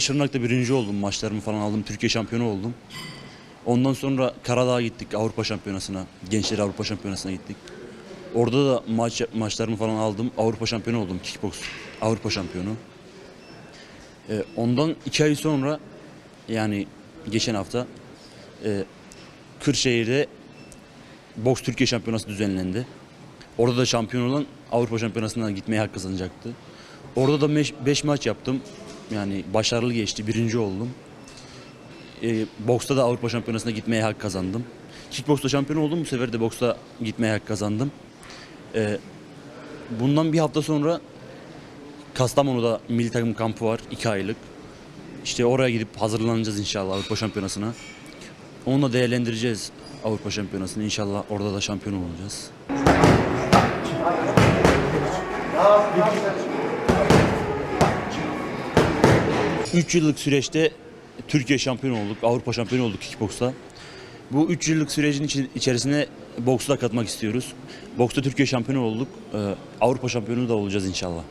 Şırnak'ta birinci oldum. Maçlarımı falan aldım. Türkiye şampiyonu oldum. Ondan sonra Karadağ'a gittik Avrupa Şampiyonası'na. Gençler Avrupa Şampiyonası'na gittik. Orada da maç maçlarımı falan aldım. Avrupa şampiyonu oldum. Kickbox Avrupa şampiyonu. Ee, ondan iki ay sonra yani geçen hafta e, Kırşehir'de boks Türkiye şampiyonası düzenlendi. Orada da şampiyon olan Avrupa şampiyonasına gitmeye hak kazanacaktı. Orada da 5 maç yaptım. Yani başarılı geçti. Birinci oldum. E, boksta da Avrupa şampiyonasına gitmeye hak kazandım. Kickboksta şampiyon oldum. Bu sefer de boksta gitmeye hak kazandım. E, bundan bir hafta sonra Kastamonu'da milli takım kampı var. iki aylık. İşte oraya gidip hazırlanacağız inşallah Avrupa şampiyonasına. Onunla değerlendireceğiz Avrupa şampiyonasını. İnşallah orada da şampiyon olacağız. Üç yıllık süreçte Türkiye şampiyonu olduk, Avrupa şampiyonu olduk kickboksta. Bu 3 yıllık sürecin içerisine boksu da katmak istiyoruz. Boksta Türkiye şampiyonu olduk. Ee, Avrupa şampiyonu da olacağız inşallah.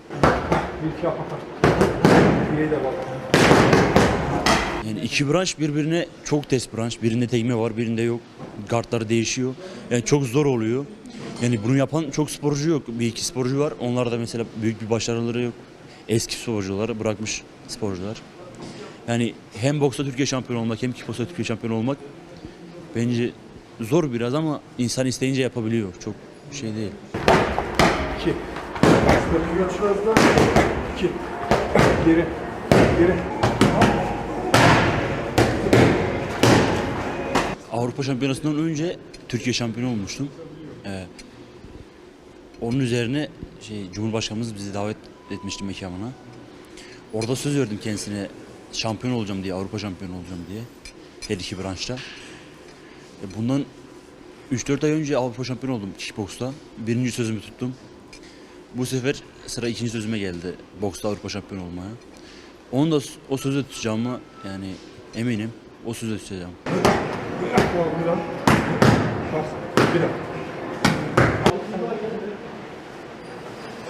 Yani iki branş birbirine çok test branş. Birinde tekme var, birinde yok. Gardları değişiyor. Yani çok zor oluyor. Yani bunu yapan çok sporcu yok. Bir iki sporcu var. Onlar da mesela büyük bir başarıları yok. Eski sporcuları bırakmış sporcular. Yani hem boksta Türkiye şampiyonu olmak hem kickboksta Türkiye şampiyonu olmak bence zor biraz ama insan isteyince yapabiliyor. Çok şey değil. İki. Üstteki şurada. İki. Geri. Geri. Avrupa Şampiyonası'ndan önce Türkiye şampiyonu olmuştum. Ee, onun üzerine şey Cumhurbaşkanımız bizi davet etmişti mekanına. Orada söz verdim kendisine şampiyon olacağım diye, Avrupa şampiyonu olacağım diye. Her iki branşta. E, bundan 3-4 ay önce Avrupa şampiyonu oldum kickboksta. Birinci sözümü tuttum. Bu sefer sıra ikinci sözüme geldi. Boksta Avrupa şampiyonu olmaya. Onu da o sözü tutacağımı yani eminim. O sözü tutacağım.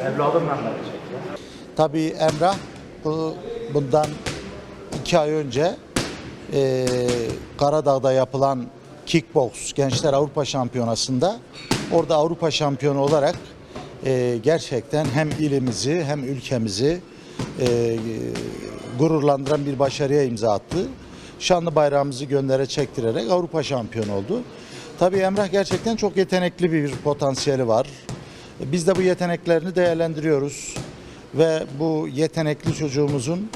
Evladım ben. Tabii Emrah bu, bundan iki ay önce eee, Karadağ'da yapılan kickbox Gençler Avrupa Şampiyonası'nda orada Avrupa şampiyonu olarak eee, gerçekten hem ilimizi hem ülkemizi eee, gururlandıran bir başarıya imza attı. Şanlı bayrağımızı göndere çektirerek Avrupa şampiyonu oldu. Tabii Emrah gerçekten çok yetenekli bir potansiyeli var. Biz de bu yeteneklerini değerlendiriyoruz ve bu yetenekli çocuğumuzun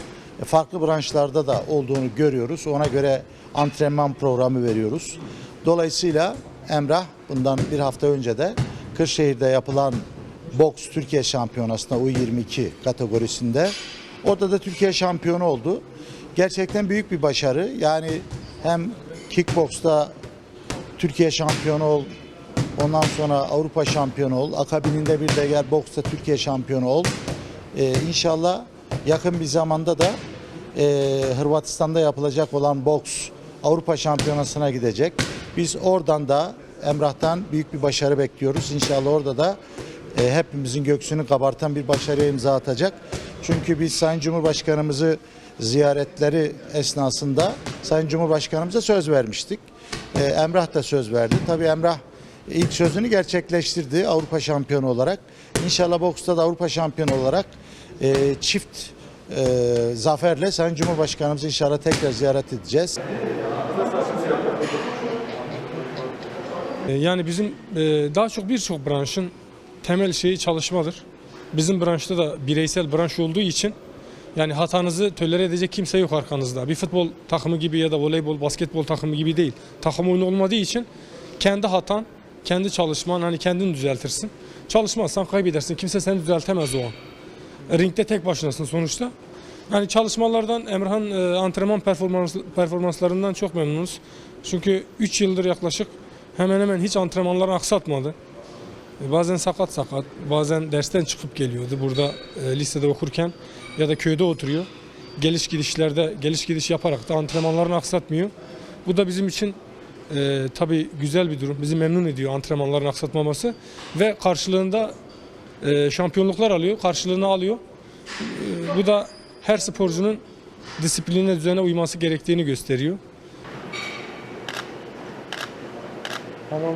farklı branşlarda da olduğunu görüyoruz. Ona göre antrenman programı veriyoruz. Dolayısıyla Emrah bundan bir hafta önce de Kırşehir'de yapılan boks Türkiye Şampiyonası'nda U22 kategorisinde orada da Türkiye şampiyonu oldu. Gerçekten büyük bir başarı. Yani hem kickboksta Türkiye şampiyonu ol, ondan sonra Avrupa şampiyonu ol, akabininde bir de gel boksta Türkiye şampiyonu ol. Ee, inşallah yakın bir zamanda da e, Hırvatistan'da yapılacak olan boks Avrupa şampiyonasına gidecek. Biz oradan da Emrah'tan büyük bir başarı bekliyoruz. İnşallah orada da e, hepimizin göksünü kabartan bir başarıya imza atacak. Çünkü biz Sayın Cumhurbaşkanımızı ziyaretleri esnasında Sayın Cumhurbaşkanımıza söz vermiştik. E, Emrah da söz verdi. Tabii Emrah ilk sözünü gerçekleştirdi Avrupa şampiyonu olarak. İnşallah boksta da Avrupa şampiyonu olarak e, çift e, zaferle Sayın Cumhurbaşkanımızı inşallah tekrar ziyaret edeceğiz. E, Yani bizim e, daha çok birçok branşın temel şeyi çalışmadır. Bizim branşta da bireysel branş olduğu için yani hatanızı tolere edecek kimse yok arkanızda. Bir futbol takımı gibi ya da voleybol, basketbol takımı gibi değil. Takım oyunu olmadığı için kendi hatan, kendi çalışman hani kendin düzeltirsin. Çalışmazsan kaybedersin. Kimse seni düzeltemez o an. Ringde tek başınasın sonuçta. Yani çalışmalardan Emrah'ın e, antrenman performans, performanslarından çok memnunuz. Çünkü 3 yıldır yaklaşık hemen hemen hiç antrenmanları aksatmadı. E, Bazen sakat sakat, bazen dersten çıkıp geliyordu burada e, lisede okurken ya da köyde oturuyor. Geliş gidişlerde geliş gidiş yaparak da antrenmanlarını aksatmıyor. Bu da bizim için e, tabii güzel bir durum. Bizi memnun ediyor antrenmanların aksatmaması ve karşılığında e, şampiyonluklar alıyor, karşılığını alıyor. E, bu da her sporcunun disipline, düzene uyması gerektiğini gösteriyor. Tamam.